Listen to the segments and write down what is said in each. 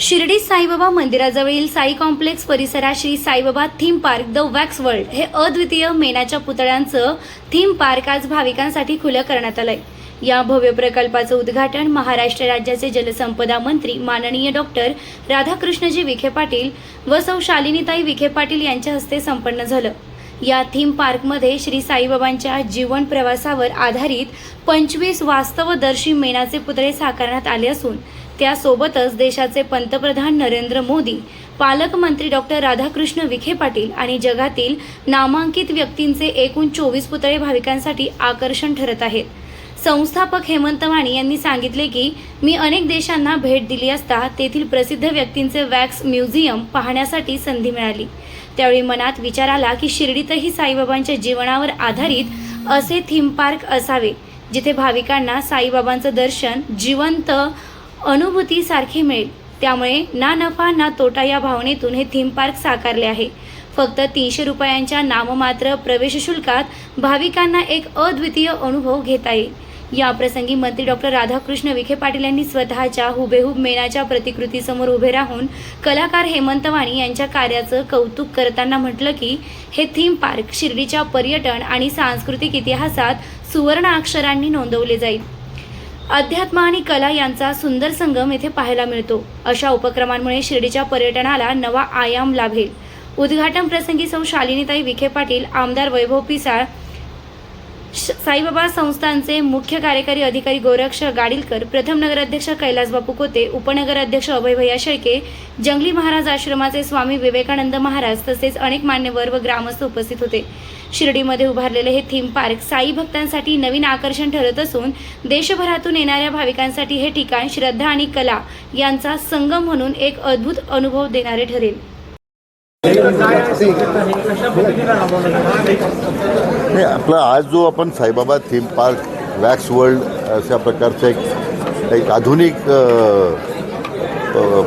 शिर्डी साईबाबा मंदिराजवळील साई कॉम्प्लेक्स परिसरात Shri Saibaba theme park the wax world हे अद्वितीय मेनाच्या पुतळ्यांचं थीम पार्क आज भाविकांसाठी खुलं करण्यात आलंय. या भव्य प्रकल्पाचं उद्घाटन महाराष्ट्र राज्याचे जलसंपदा मंत्री माननीय डॉक्टर राधाकृष्णजी विखे पाटील व सौ शालिनीताई विखे पाटील यांच्या हस्ते संपन्न झालं. या थीम पार्कमध्ये श्री साईबाबांच्या जीवन प्रवासावर आधारित पंचवीस वास्तवदर्शी मेणाचे पुतळे साकारण्यात आले असून त्यासोबतच देशाचे पंतप्रधान नरेंद्र मोदी पालकमंत्री डॉक्टर राधाकृष्ण विखे पाटील आणि जगातील नामांकित व्यक्तींचे एकूण चोवीस पुतळे भाविकांसाठी आकर्षण ठरत आहेत. संस्थापक हेमंत वाणी यांनी सांगितले की मी अनेक देशांना भेट दिली असता तेथील प्रसिद्ध व्यक्तींचे वॅक्स म्युझियम पाहण्यासाठी संधी मिळाली. त्यावेळी मनात विचार आला की शिर्डीतही साईबाबांच्या जीवनावर आधारित असे थीम पार्क असावे जिथे भाविकांना साईबाबांचं दर्शन जिवंत अनुभूतीसारखी मिळेल. त्यामुळे ना नफा ना तोटा या भावनेतून हे थीम पार्क साकारले आहे. फक्त तीनशे रुपयांच्या नाममात्र प्रवेश शुल्कात भाविकांना एक अद्वितीय अनुभव घेता येईल. या प्रसंगी मंत्री डॉक्टर राधाकृष्ण विखे पाटील यांनी स्वतःच्या हुबेहूब मेणाच्या प्रतिकृतीसमोर उभे राहून कलाकार हेमंत वाणी यांच्या कार्याचं कौतुक करताना म्हटलं की हे थीम पार्क शिर्डीच्या पर्यटन आणि सांस्कृतिक इतिहासात सुवर्ण अक्षरांनी नोंदवले जाईल. अध्यात्म आणि कला यांचा सुंदर संगम येथे पाहायला मिळतो. अशा उपक्रमांमुळे शिर्डीच्या पर्यटनाला नवा आयाम लाभेल. उद्घाटन प्रसंगी सौ शालिनीताई विखे पाटील आमदार वैभव पिसाळ साईबाबा संस्थांचे मुख्य कार्यकारी अधिकारी गोरक्ष गाडीलकर प्रथम नगराध्यक्ष कैलास बापू कोते उपनगराध्यक्ष अभय भैया शेळके जंगली महाराज आश्रमाचे स्वामी विवेकानंद महाराज तसेच अनेक मान्यवर व ग्रामस्थ उपस्थित होते. शिर्डीमध्ये उभारलेले हे थीम पार्क साई भक्तांसाठी नवीन आकर्षण ठरत असून देशभरातून येणाऱ्या भाविकांसाठी हे ठिकाण श्रद्धा आणि कला यांचा संगम म्हणून एक अद्भुत अनुभव देणारे ठरेल. नाही आपला आज जो आपण Saibaba theme park wax world अशा प्रकारचं एक एक आधुनिक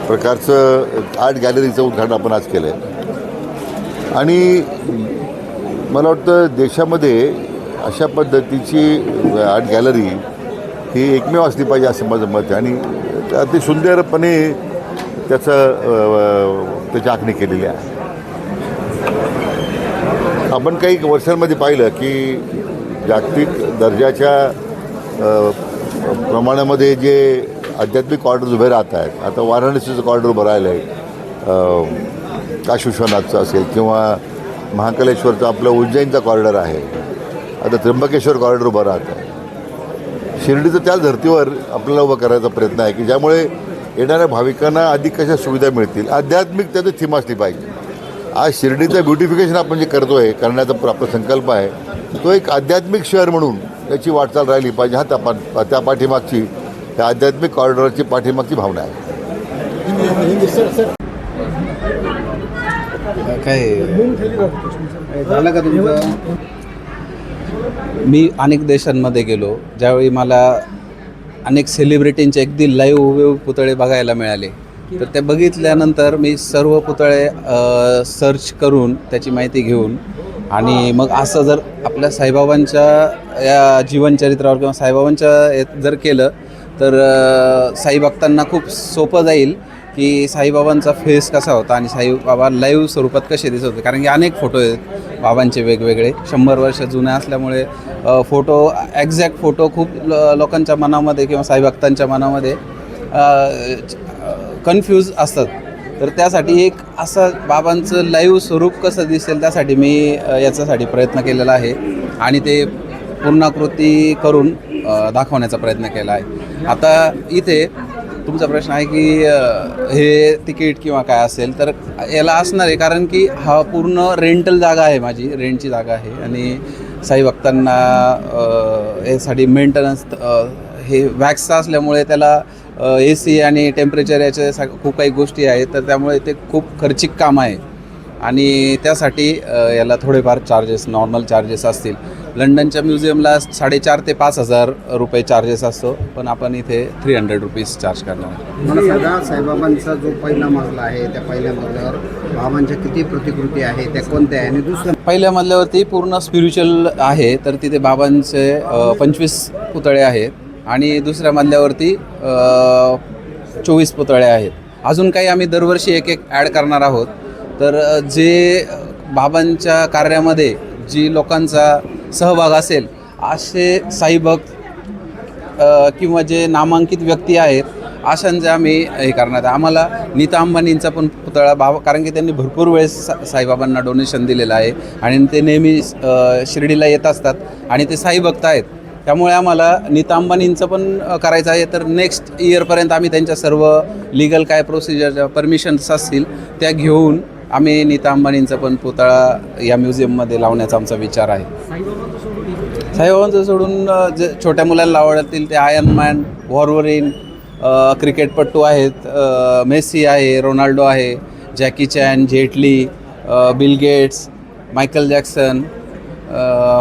प्रकारचं आर्ट गॅलरीचं उद्घाटन आपण आज केलं आहे आणि मला वाटतं देशामध्ये अशा पद्धतीची आर्ट गॅलरी ही एकमेव असली पाहिजे असं माझं मत आहे. आणि अति सुंदरपणे त्याचं त्याची आखणी केलेली आहे. आपण काही वर्षांमध्ये पाहिलं की जागतिक दर्जाच्या प्रमाणामध्ये जे आध्यात्मिक कॉर्डर्स उभे राहत आहेत आता वाराणसीचं कॉर्डर उभं राहिलं आहे काशी विश्वनाथचं असेल किंवा महाकालेश्वरचं आपलं उज्जैनचा कॉर्डर आहे आता त्र्यंबकेश्वर कॉर्डर उभं राहत आहे. शिर्डीचं त्याच धर्तीवर आपल्याला उभं करायचा प्रयत्न आहे की ज्यामुळे येणाऱ्या भाविकांना अधिक कशा सुविधा मिळतील? आध्यात्मिक त्याचं थीम असली पाहिजे. आज शिर्डीचं ब्युटिफिकेशन आपण जे करतो आहे करण्याचा आपला संकल्प आहे तो एक आध्यात्मिक शहर म्हणून त्याची वाटचाल राहिली पाहिजे. हा त्या पा त्या पाठीमागची त्या आध्यात्मिक कॉरिडॉरची पाठीमागची भावना आहे. काय झालं का तुमचं? मी अनेक देशांमध्ये गेलो ज्यावेळी मला अनेक सेलिब्रिटींचे अगदी लाईव्ह उभे पुतळे बघायला मिळाले. तर ते बघितल्यानंतर मी सर्व पुतळे सर्च करून त्याची माहिती घेऊन आणि मग असं जर आपल्या साईबाबांच्या या जीवनचरित्रावर किंवा साईबाबांच्या जर केलं तर साई भक्तांना खूप सोपं जाईल की साईबाबांचा फेस कसा होता आणि साईबाबा लाईव्ह स्वरूपात कसे दिसत होते. कारण की अनेक फोटो आहेत बाबांचे वेगवेगळे. शंभर वर्ष जुने असल्यामुळे फोटो ॲक्झॅक्ट फोटो खूप ल- लोकांच्या मनामध्ये किंवा साईभक्तांच्या मनामध्ये कन्फ्यूज असतात. तर त्यासाठी एक असं बाबांचं लाईव्ह स्वरूप कसं दिसेल त्यासाठी मी याच्यासाठी प्रयत्न केलेला आहे. आणि ते पूर्णाकृती करून दाखवण्याचा प्रयत्न केला आहे. आता इथे तुमचा प्रश्न आहे की हे तिकीट किंवा काय असेल तर याला असणार आहे. कारण की हा पूर्ण रेंटल जागा आहे माझी रेंटची जागा आहे. आणि साई भक्तांना यासाठी मेंटेनन्स हे वॅक्सचा असल्यामुळे त्याला ए सी आणि टेम्परेचर याच्या सा खूप काही गोष्टी आहेत तर त्यामुळे ते खूप खर्चिक काम आहे. आणि त्यासाठी याला थोडेफार चार्जेस नॉर्मल चार्जेस असतील. लंडनच्या म्युझियमला साडेचार ते पाच हजार रुपये चार्जेस असतो पण आपण इथे थ्री हंड्रेड रुपीज चार्ज करणार. मला सांगा साईबाबांचा जो पहिला मजला आहे त्या पहिल्या मजल्यावर बाबांच्या किती प्रतिकृती आहे त्या कोणत्या आहे? आणि दुसरं पहिल्या मजल्यावरती पूर्ण स्पिरिच्युअल आहे तर तिथे बाबांचे पंचवीस पुतळे आहेत. आणि दुसऱ्या मजल्यावरती चोवीस पुतळे आहेत. अजून काही आम्ही दरवर्षी एक एक ॲड करणार आहोत. तर जे बाबांच्या कार्यामध्ये जी लोकांचा सहभाग असेल असे साईभक्त किंवा जे नामांकित व्यक्ती आहेत अशांचे आम्ही हे करणार. आहे आम्हाला नीता अंबानींचा पण पुतळा बाबा कारण की त्यांनी भरपूर वेळेस सा साईबाबांना डोनेशन दिलेलं आहे. आणि ते नेहमी शिर्डीला येत असतात. आणि ते साईभक्त आहेत. त्यामुळे आम्हाला नीता अंबानींचं पण करायचं आहे. तर नेक्स्ट इयरपर्यंत आम्ही त्यांच्या सर्व लिगल काय प्रोसिजर परमिशन्स असतील त्या घेऊन आम्ही नीता अंबानींचा पण पुतळा या म्युझियममध्ये लावण्याचा आमचा विचार आहे. साईबाबांचं सोडून जे छोट्या मुलांना आवडतील ते आयन मॅन वॉरवरीन क्रिकेटपटू आहेत मेसी आहे रोनाल्डो आहे Jackie Chan Jaitley Bill Gates Michael Jackson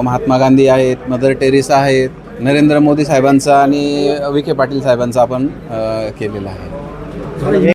Mahatma Gandhi आहेत मदर टेरेसा आहेत नरेंद्र मोदी साहेबांचा आणि विखे पाटील साहेबांचा आपण केलेला आहे.